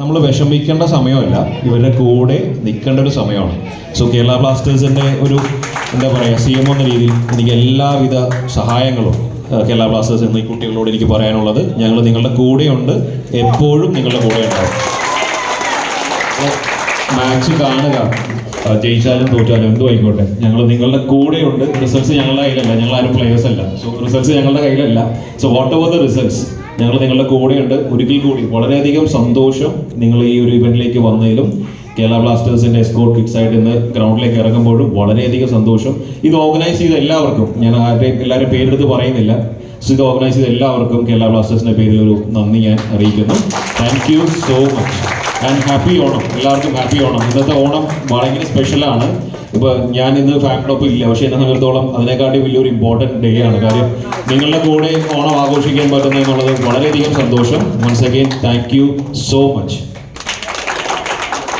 നമ്മൾ വിഷമിക്കേണ്ട സമയമല്ല. ഇവരുടെ കൂടെ നിൽക്കേണ്ട ഒരു സമയമാണ്. സോ കേരള ബ്ലാസ്റ്റേഴ്സിന്റെ ഒരു എന്താ പറയുക സി എം എന്ന രീതിയിൽ എനിക്ക് എല്ലാവിധ സഹായങ്ങളും കേരള ബ്ലാസ്റ്റേഴ്സ് എന്ന ഈ കുട്ടികളോട് എനിക്ക് പറയാനുള്ളത്. ഞങ്ങൾ നിങ്ങളുടെ കൂടെയുണ്ട്. എപ്പോഴും നിങ്ങളുടെ കൂടെ ഉണ്ടാവും. മാച്ച് കാണുക. ജയിച്ചാലും തോറ്റാലും എന്തും ആയിക്കോട്ടെ. ഞങ്ങൾ നിങ്ങളുടെ കൂടെയുണ്ട്. റിസൾട്ട്സ് ഞങ്ങളുടെ കയ്യിലല്ല. ഞങ്ങൾ ആരും പ്ലേയേഴ്സ് അല്ല. സോ റിസൾട്ട്സ് ഞങ്ങളുടെ കയ്യിലല്ല. So whatever the results ഞങ്ങൾ നിങ്ങളുടെ കൂടെയുണ്ട്. ഒരിക്കൽ കൂടി വളരെയധികം സന്തോഷം നിങ്ങൾ ഈ ഒരു ഇവന്റിലേക്ക് വന്നതിലും കേരള ബ്ലാസ്റ്റേഴ്സിന്റെ എസ്കോട്ട് കിഡ്സ് ആയിട്ട് ഇന്ന് ഗ്രൗണ്ടിലേക്ക് ഇറങ്ങുമ്പോഴും വളരെയധികം സന്തോഷം. ഇത് ഓർഗനൈസ് ചെയ്ത എല്ലാവർക്കും. ഞാൻ ആരുടെയും എല്ലാവരും പേരെടുത്ത് പറയുന്നില്ല. ഇത് ഓർഗനൈസ് ചെയ്ത എല്ലാവർക്കും കേരള ബ്ലാസ്റ്റേഴ്സിന്റെ പേരിൽ ഒരു നന്ദി ഞാൻ അറിയിക്കുന്നു. Thank you so much and happy Onam. എല്ലാവർക്കും ഹാപ്പി ഓണം. ഇന്നത്തെ ഓണം ഭയങ്കര സ്പെഷ്യലാണ് ഇപ്പൊ ഞാൻ ഇന്ന് ഫാമിലിയോടൊപ്പം ഇല്ല. പക്ഷേ എന്നെ സംബന്ധിച്ചിടത്തോളം അതിനെക്കാട്ടി വലിയൊരു ഇമ്പോർട്ടന്റ് ഡേ ആണ്. കാര്യം നിങ്ങളുടെ കൂടെ ഓണം ആഘോഷിക്കാൻ പറ്റുന്നത് എന്നുള്ളത് വളരെയധികം സന്തോഷം. Once again thank you so much